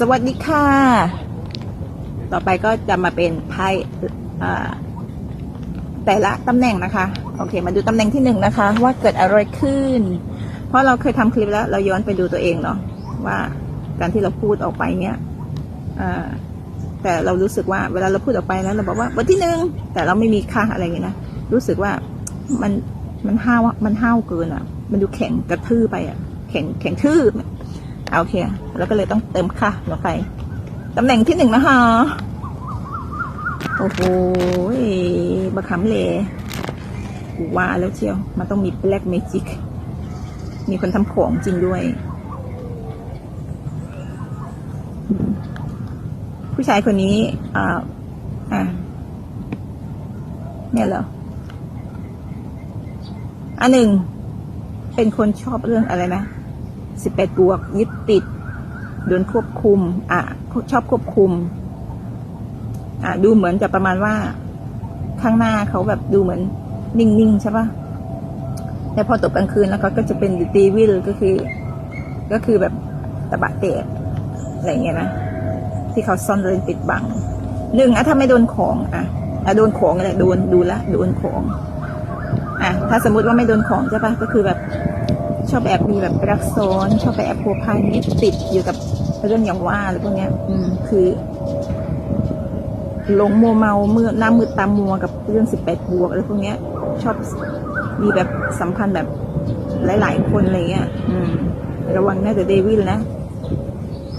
สวัสดีค่ะ ต่อไปก็จะมาเป็นไพ่แต่ละตำแหน่งนะคะ โอเค มาดูตำแหน่งที่หนึ่งนะคะ ว่าเกิดอะไรขึ้น เพราะเราเคยทำคลิปแล้ว เราย้อนไปดูตัวเองเนาะว่าการที่เราพูดออกไปเนี้ยแต่เรารู้สึกว่าเวลาเราพูดออกไปแล้วเราบอกว่าบทที่หนึ่งแต่เราไม่มีค่าอะไรอย่างเงี้ยนะรู้สึกว่ามันมันห้าวมันห้าวเกินอะ มันดูแข็งกระทื่อไปอะ แข็งแข็งทื่อ โอเค แล้วก็เลยต้องเติมค่ะลงไปตำแหน่งที่หนึ่งนะคะ โอ้โหบะขำเลกูว่าแล้วเชียว มันต้องมีแบล็กเมจิก มีคนทำของจริงด้วย ผู้ชายคนนี้ อ่า อ่าเนี่ยเหรอ อันหนึ่ง เป็นคนชอบเรื่องอะไรนะ สิบแปดบวก ยึดติดโดนควบคุม อะชอบควบคุม อะดูเหมือนจะประมาณว่า ข้างหน้าเขาแบบดูเหมือนนิ่งๆใช่ปะแต่พอตกกลางคืนแล้วเขาก็จะเป็นดีวิลก็คือ ก็คือแบบตะบะเตะอะไรเงี้ยนะที่เขาซ่อนเร้นปิดบังหนึ่งอะถ้าไม่โดนของอะอะโดนของอะไรโดนดูละโดนของ อะ ถ้าสมมติว่าไม่โดนของใช่ปะก็คือแบบ อบแอบมีแบบรักซ้อนชอบไปแอบพัวพันยึดติดอยู่กับเรื่องอย่างว่าอะไรพวกเนี้ย อืม คือหลงมัวเมาเมื่อหน้ามืดตามัวกับเรื่องสิบแปดบวกอะไรพวกเนี้ย ชอบมีแบบสัมพันธ์แบบหลาย ๆ คนอะไรเงี้ย อืม ระวังนะแต่เดวิลนะ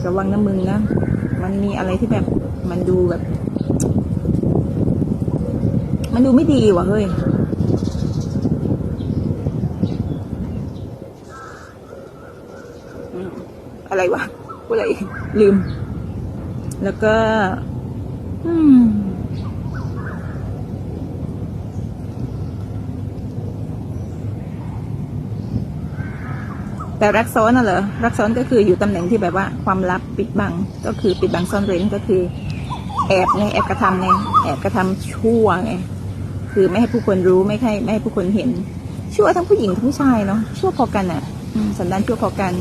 ระวังนะมึงนะ มันมีอะไรที่แบบมันดูแบบ มันดูไม่ดีว่ะเฮ้ย อืม อะไรวะพูดอะไรลืม แล้วก็ อืมแต่รักซ้อนน่ะเหรอ รักซ้อนก็คืออยู่ตำแหน่งที่แบบว่าความลับปิดบัง ก็คือปิดบังซ่อนเร้นก็คือ แอบไงแอบกระทำไงแอบกระทำชั่วไงคือไม่ให้ผู้คนรู้ไม่ให้ไม่ให้ผู้คนเห็น ชั่วทั้งผู้หญิงทั้งผู้ชายเนาะชั่วพอกันอะสันดานชั่วพอกัน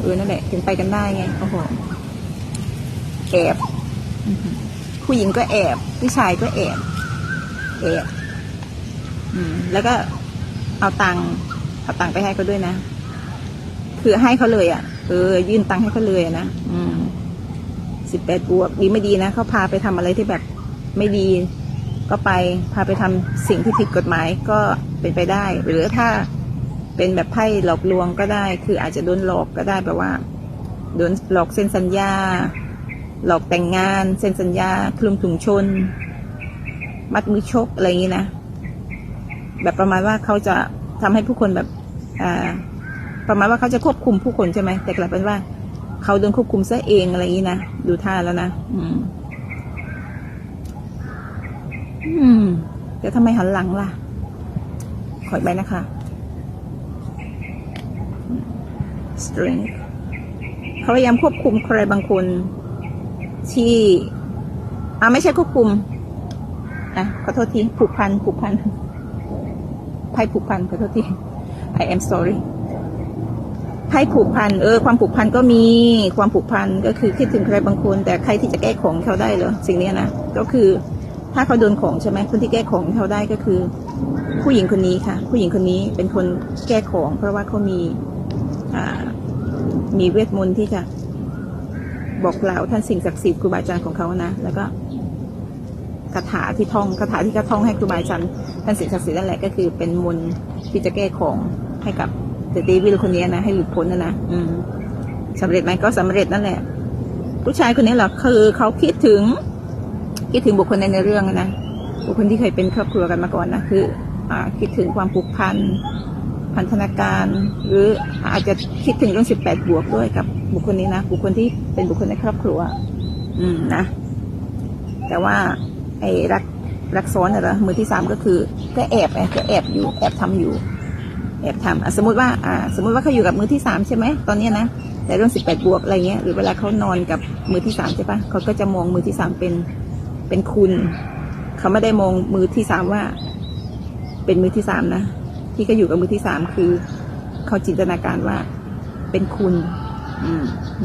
เออนั่นแหละ ถึงไปกันได้ไงโอ้โหแอบผู้หญิงก็แอบผู้ชายก็แอบแอบแล้วก็เอาตังค์เอาตังค์ไปให้เขาด้วยนะคือให้เขาเลยอะเออ ยื่นตังค์ให้เขาเลยนะอืมสิบแปดบวกดีไม่ดีนะเขาพาไปทำอะไรที่แบบไม่ดี ก็ไปพาไปทำสิ่งที่ผิดกฎหมายก็เป็นไปได้ หรือถ้า เป็นแบบไพ่หลอกลวงก็ได้ คืออาจจะโดนหลอกก็ได้แบบว่าโดนหลอกเซ็นสัญญา หลอกแต่งงาน เซ็นสัญญาคลุมถุงชน มัดมือชกอะไรอย่างนี้นะแบบประมาณว่าเขาจะทำให้ผู้คนแบบอ่าประมาณว่าเขาจะควบคุมผู้คนใช่ไหมแต่กลับเป็นว่าเขาโดนควบคุมซะเองอะไรอย่างนี้นะดูท่าแล้วนะอืม อืมแต่ทำไมหันหลังล่ะ ขออีกใบนะคะ strength เขาพยายามควบคุมใครบางคน ที่อ่าไม่ใช่ควบคุมอะขอโทษทีผูกพันผูกพันไพ่ผูกพันขอโทษที I am sorry ไพ่ผูกพันเออความผูกพันก็มีความผูกพันก็คือคิดถึงใครบางคน แต่ใครที่จะแก้ของเขาได้เหรอสิ่งนี้นะก็คือถ้าเขาโดนของใช่ไหมคนที่แก้ของเขาได้ก็คือ ผู้หญิงคนนี้ค่ะ ผู้หญิงคนนี้เป็นคนแก้ของ เพราะว่าเขามี มีเวทมนต์ที่จะบอกกล่าวท่านสิ่งศักดิ์สิทธิ์ครูบาอาจารย์ของเขานะ แล้วก็คาถาที่ท่องคาถาที่เขาท่องให้ครูบาอาจารย์ท่านสิ่งศักดิ์สิทธิ์นั่นแหละก็คือเป็นมนต์ที่จะแก้ของให้กับเดอะเดวิลคนนี้นะให้หลุดพ้นนะนะอืมสำเร็จไหมก็สำเร็จนั่นแหละ ผู้ชายคนนี้เหรอคือเขาคิดถึง คิดถึงบุคคลในในเรื่องนะบุคคลที่เคยเป็นครอบครัวกันมาก่อนนะคือ อ่า คิดถึงความผูกพัน พันธนาการ หรืออาจจะคิดถึงเรื่องสิบวกด้วยกับบุคคลนี้นะ บุคคลที่เป็นบุคคลในครอบครัว อืมนะ แต่ว่า ไอ้รักรักซ้อนน่ะเหรมือที่สามก็คือ ก็แอบไงก็แอบอยู่แอบทำอยู่ แอบทำอะสมมติว่าอ่า สมมติว่าเขาอยู่กับมือที่สามใช่ไหมตอนนี้นะแต่เรื่องสิบแปดบวกอะไรเงี้ยหรือเวลาเขานอนกับมือที่สามใช่ปะเขาก็จะมองมือที่สามเป็นเป็นคุณ เขาไม่ได้มองมือที่สามว่า เป็นมือที่สามนะ ที่เขาอยู่กับมือที่สามคือ เขาจินตนาการว่าเป็นคุณ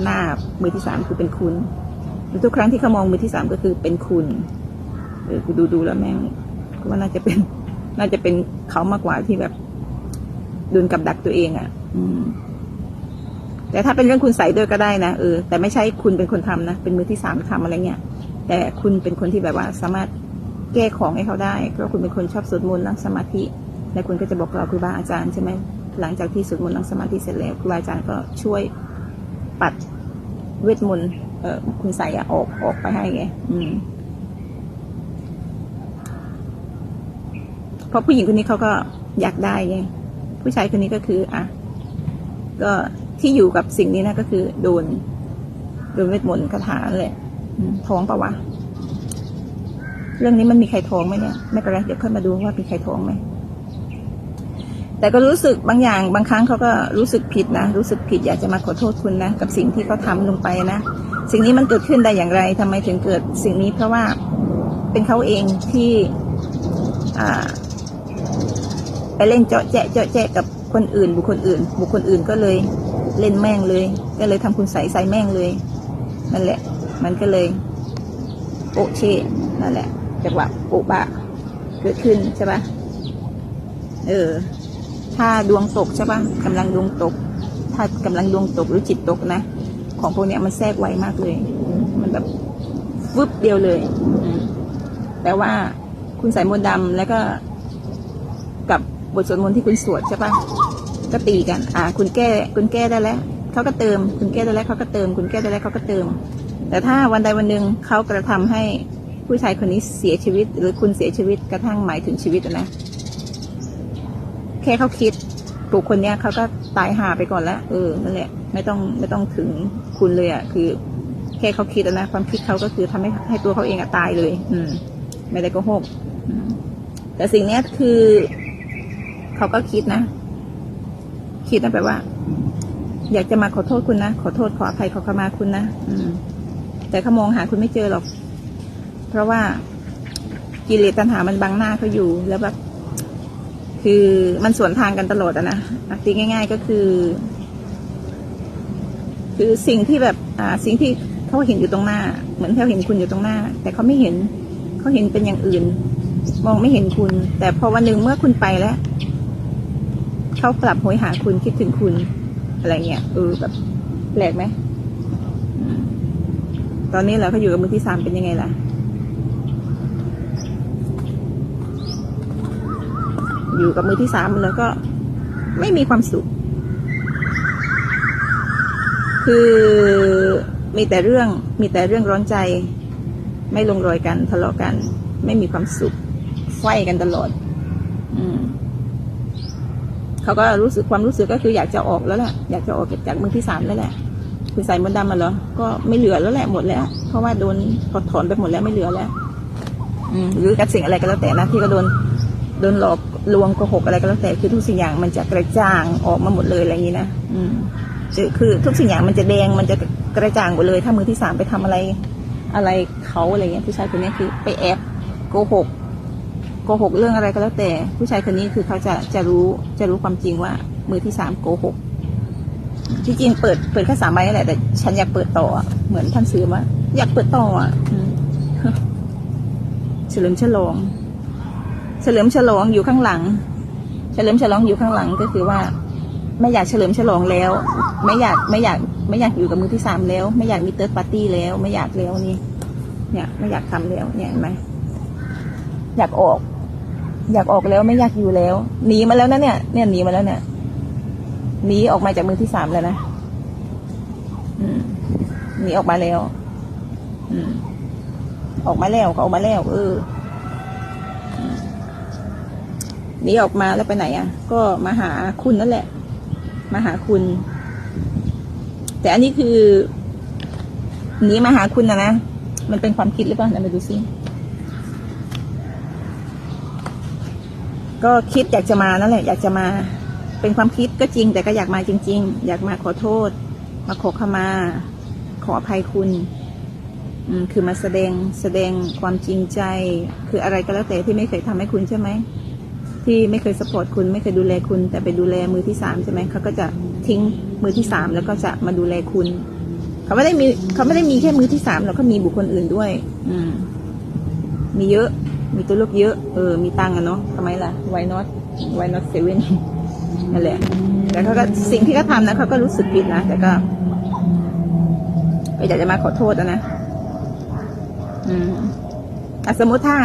หน้ามือที่สามคือเป็นคุณทุกครั้งที่เขามองมือที่สามก็คือเป็นคุณเออกูดูดูแล้วแม่งก็ว่าน่าจะเป็น น่าจะเป็นเขามากกว่าที่แบบโดนกับดักตัวเองอะ่ะ อืม แต่ถ้าเป็นเรื่องคุณใส่ด้วยก็ได้นะเออแต่ไม่ใช่คุณเป็นคนทำนะเป็นมือที่สามทำอะไรเงี้ยแต่คุณเป็นคนที่แบบว่าสามารถแก้ของให้เขาได้เพราะคุณเป็นคนชอบสวดมนต์นั่งสมาธิ และคุณก็จะบอกเราครูบาอาจารย์ใช่ไหมหลังจากที่สวดมนต์นั่งสมาธิเสร็จแล้วครูบาอาจารย์ก็ช่วยปัดเวทมนต์คุณใส่ออกออกไปให้ไงอืมเพราะผู้หญิงคนนี้เขาก็อยากได้ไงผู้ชายคนนี้ก็คืออะก็ที่อยู่กับสิ่งนี้นะก็คือโดนโดนเวทมนต์คาถานั่นแหละท้องปะวะ เรื่องนี้มันมีใครท้องไหมเนี่ย ไม่เป็นไรเดี๋ยวค่อยมาดูว่ามีใครท้องไหม แต่ก็รู้สึกบางอย่างบางครั้งเขาก็รู้สึกผิดนะ รู้สึกผิดอยากจะมาขอโทษคุณนะ กับสิ่งที่เขาทำลงไปนะ สิ่งนี้มันเกิดขึ้นได้อย่างไรทำไมถึงเกิดสิ่งนี้เพราะว่าเป็นเขาเองที่ไปเล่นเจาะแจะเจาะแจะกับคนอื่น บุคคลอื่น บุคคลอื่นก็เลยเล่นแม่งเลย ก็เลยทำคุณใส่ใส่แม่งเลยนั่นแหละ มันก็เลยโปะเชนั่นแหละจังหวะโปะบะเกิดขึ้นใช่ปะเออ ถ้าดวงตกใช่ปะกำลังดวงตก ถ้ากำลังดวงตกหรือจิตตกนะ ของพวกเนี้ยมันแทรกไวมากเลย มันแบบวึบเดียวเลย แต่ว่าคุณใส่มนต์ดำแล้วก็กับบทสวดมนต์ที่คุณสวดใช่ปะก็ตีกัน อ่า คุณแก้ คุณแก้ได้แล้ว เขาก็เติม คุณแก้ได้แล้วเขาก็เติม คุณแก้ได้แล้วเขาก็เติม แต่ถ้าวันใดวันหนึ่งเขากระทำให้ผู้ชายคนนี้เสียชีวิต หรือคุณเสียชีวิตกระทั่งหมายถึงชีวิตนะ ค่เขาคิดปลูกคนเนี้ยเขาก็ตายหาไปก่อนแล้วเออนั่นแหละไม่ต้องไม่ต้องถึงคุณเลยอะ คือ แค่เขาคิดนะความคิดเขาก็คือทำให้ให้ตัวเขาเองอะตายเลย อืม ไม่ได้โกหกแต่สิ่งเนี้ยคือเขาก็คิดนะคิดนะแบบว่า อยากจะมาขอโทษคุณนะขอโทษขออภัยขอขมาคุณนะอืม แต่เขามองหาคุณไม่เจอหรอก เพราะว่ากิเลสตัณหามันบังหน้าเขาอยู่แล้วแบบ คือมันสวนทางกันตลอดอะนะตีง่าย ๆก็คือ คือสิ่งที่แบบอ่าสิ่งที่เขาเห็นอยู่ตรงหน้า เหมือนเขาเห็นคุณอยู่ตรงหน้า แต่เขาไม่เห็นเขาเห็นเป็นอย่างอื่น มองไม่เห็นคุณ แต่พอวันหนึ่งเมื่อคุณไปแล้วเขากลับโหยหาคุณคิดถึงคุณอะไรเงี้ยเออแบบแปลกไหมอืมตอนนี้เราเขาอยู่กับมือที่สามเป็นยังไงล่ะ อยู่กับมือที่สามแล้วก็ไม่มีความสุข คือมีแต่เรื่องมีแต่เรื่องร้อนใจ ไม่ลงรอยกันทะเลาะกัน ไม่มีความสุขไฟกันตลอด อืมเขาก็รู้สึกความรู้สึกก็คืออยากจะออกแล้วแหละอยากจะออกจากมือที่สามแล้วแหละคุณใส่มนดำมาเหรอ ก็ไม่เหลือแล้วแหละหมดแล้ว เพราะว่าโดนถอดถอนไปหมดแล้วไม่เหลือแล้ว อืมหรือกับสิ่งอะไรก็แล้วแต่นะที่ก็โดน โดนหลอกลวงโกหกอะไรก็แล้วแต่คือทุกสิ่งอย่างมันจะกระจ่างออกมาหมดเลยอะไรอย่างนี้นะอืมคือคือทุกสิ่งอย่างมันจะแดงมันจะกระจ่างหมดเลย ถ้ามือที่สามไปทำอะไร อะไรเขาอะไรเงี้ยผู้ชายคนนี้คือไปแอบโกหกโกหกเรื่องอะไรก็แล้วแต่ ผู้ชายคนนี้คือเขาจะจะรู้จะรู้ความจริงว่า มือที่สามโกหกที่จริงเปิดเปิดแค่สามใบนั่นแหละแต่ฉันอยากเปิดต่อเหมือนท่านซื้อมาอยากเปิดต่ออะเฉลิมฉลอง เฉลิมฉลองอยู่ข้างหลัง เฉลิมฉลองอยู่ข้างหลังก็คือว่า ไม่อยากเฉลิมฉลองแล้ว ไม่อยากไม่อยากไม่อยากอยู่กับมือที่สามแล้ว ไม่อยากมีเติร์ดปาร์ตี้แล้ว ไม่อยากแล้วนี่ เนี่ย ไม่อยากทำแล้วเนี่ยเห็นไหมอยากออก อยากออกแล้วไม่อยากอยู่แล้วหนีมาแล้วนะเนี่ยเนี่ยหนีมาแล้วเนี่ยหนีออกมาจากมือที่สามแล้วนะหนีออกมาแล้วออกมาแล้วเขาออกมาแล้ว เออม หนีออกมาแล้วไปไหนอะ ก็มาหาคุณนั่นแหละ มาหาคุณ แต่อันนี้คือหนีมาหาคุณนะนะมันเป็นความคิดหรือเปล่าไหนมาดูซิก็คิดอยากจะมานั่นแหละ อยากจะมาเป็นความคิดก็จริง แต่ก็อยากมาจริง ๆ อยากมาขอโทษ มาขอขมา ขออภัยคุณอืมคือมาแสดงแสดงความจริงใจ คืออะไรก็แล้วแต่ที่ไม่เคยทำให้คุณใช่ไหม ที่ไม่เคยสปอร์ตคุณไม่เคยดูแลคุณ แต่ไปดูแลมือที่สามใช่ไหมเขาก็จะทิ้งมือที่สามแล้วก็จะมาดูแลคุณ เขาไม่ได้มีเขาไม่ได้มีแค่มือที่สามแล้วก็มีบุคคลอื่นด้วย อืม มีเยอะ มีตัวเลือกเยอะ เออ มีตังค์อะเนาะทำไมล่ะ why not why not seven นั่นแหละแต่เขาก็สิ่งที่เขาทำนะเขาก็รู้สึกผิดนะแต่ก็ก็อยากจะมาขอโทษนะอืมอะสมมติถ้า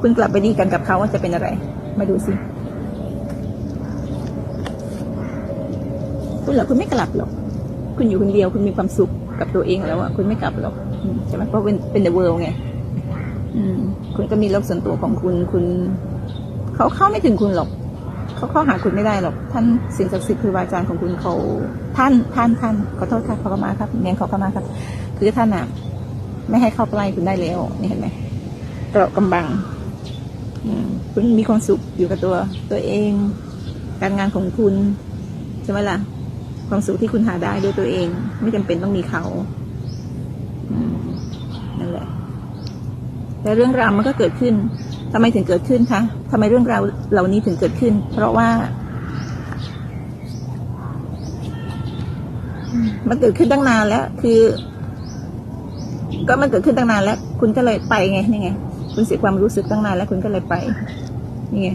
คุณกลับไปดีกันกับเขาว่าจะเป็นอะไร มาดูสิ คุณเหรอคุณไม่กลับหรอก คุณอยู่คนเดียวคุณมีความสุขกับตัวเองแล้วอะคุณไม่กลับหรอกใช่ไหมเพราะเป็นเป็น the world ไงคุณก็มีโลกส่วนตัวของคุณคุณ เขาเข้าไม่ถึงคุณหรอกเขาเข้าหาคุณไม่ได้หรอก ท่านสิ่งศักดิ์สิทธิ์คือวาจารย์ของคุณเขาท่านท่านท่านขอโทษค่ะขอเข้ามาครับเนียนขอเข้ามาครับ คือท่านอะไม่ให้เข้าใกล้คุณได้แล้วนี่เห็นไหมเกราะกำบัง คุณมีความสุขอยู่กับตัว ตัวเอง การงานของคุณใช่ไหมล่ะ ความสุขที่คุณหาได้ด้วยตัวเอง ไม่จำเป็นต้องมีเขานั่นแหละแต่เรื่องราวมันก็เกิดขึ้นทำไมถึงเกิดขึ้นคะทำไมเรื่องราวเหล่านี้ถึงเกิดขึ้น เพราะว่ามันเกิดขึ้นตั้งนานแล้ว คือ ก็มันเกิดขึ้นตั้งนานแล้ว คุณก็เลยไปไงนี่ไง คุณเสียความรู้สึกตั้งนานแล้วคุณก็เลยไปนี่ไง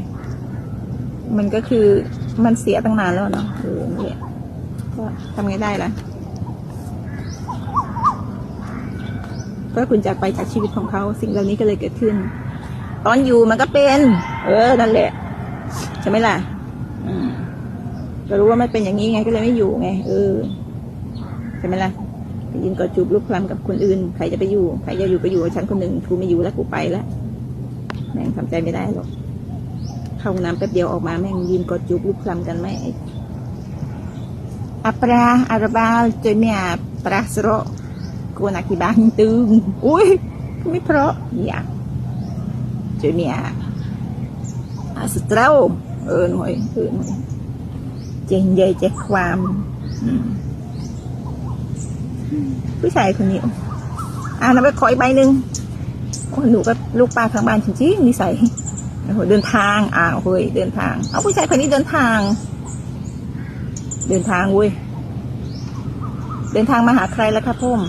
มันก็คือมันเสียตั้งนานแล้วเนาะเออนี่แหละก็ทำไงได้ล่ะก็คุณจากไปจากชีวิตของเขาสิ่งเหล่านี้ก็เลยเกิดขึ้น ตอนอยู่มันก็เป็น เออนั่นแหละใช่ไหมล่ะก็รู้ว่ามันเป็นอย่างนี้ไงก็เลยไม่อยู่ไง เออใช่ไหมล่ะ ไปยืนกอดจูบลูกคลำกับคนอื่น ใครจะไปอยู่ใครจะอยู่ไปอยู่กับฉันคนหนึ่งกูไม่อยู่แล้วกูไปแล้วแม่งทำใจไม่ได้หรอกเข้าห้องน้ำแป๊บเดียวออกมาแม่งยืนกอดจูบลูกคลำกันไหมอัปราอาราบาลเจเมียปราสโรโกนาคิบางตึงอุ้ยไม่เพราะอย่า Chuyện mẹ à, sự trâu ừ หน่อย ừ หน่อยเจนใหญ่ใจความ อืม ผู้ชายคนนี้อ่านำไปขออีกใบหนึ่งโอ้หนูก็ลูกป้าข้างบ้านจริงๆนิสัยโอ้โหเดินทางอ้าวเฮ้ยเดินทาง เอาผู้ชายคนนี้เดินทาง เดินทางเว้ยเดินทางมาหาใครแล้วครับพ่อม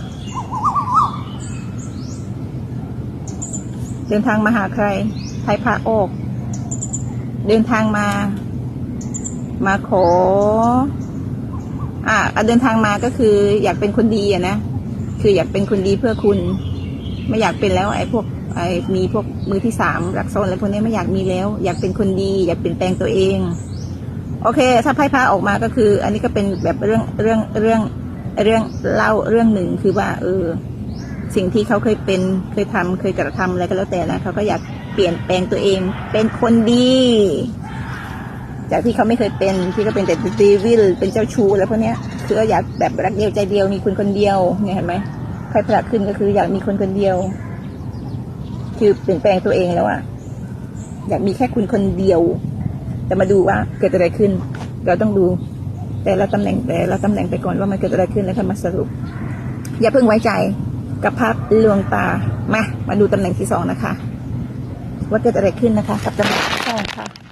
เดินทางมาหาใครใครพาออกเดินทางมา มาขอ อ่าอะเดินทางมาก็คืออยากเป็นคนดีอะนะคืออยากเป็นคนดีเพื่อคุณ ไม่อยากเป็นแล้วไอ้พวกไอ้มีพวกมือที่สามรักโซนอะไรพวกนี้ไม่อยากมีแล้ว อยากเป็นคนดี อยากเปลี่ยนแปลงตัวเอง โอเค ถ้าไพ่พาออกมาก็คือ อันนี้ก็เป็นแบบเรื่องเรื่องเรื่องเรื่องเล่าเรื่องหนึ่งคือว่า เออ สิ่งที่เขาเคยเป็นเคยทำเคยกระทำอะไรก็แล้วแต่นะเขาก็อยากเปลี่ยนแปลงตัวเอง เป็นคนดี จากที่เขาไม่เคยเป็นที่ก็เป็นแต่ดีวิลเป็นเจ้าชู้อะไรพวกเนี้ยคืออยากแบบรักเดียวใจเดียวมีคุณคนเดียวเนี่ยเห็นไหมใครพระขึ้นก็คืออยากมีคนคนเดียว คือเปลี่ยนแปลงตัวเองแล้วอะอยากมีแค่คุณคนเดียว แต่มาดูว่าเกิดอะไรขึ้น เราต้องดูแต่ละตำแหน่งแต่ละตำแหน่งไปก่อนว่ามันเกิดอะไรขึ้นแล้วค่อยมาสรุป อย่าเพิ่งไว้ใจกับภาพลวงตามามาดูตำแหน่งที่สองนะคะ ว่าเกิดอะไรขึ้นนะคะ กับตำแหน่งที่สองค่ะ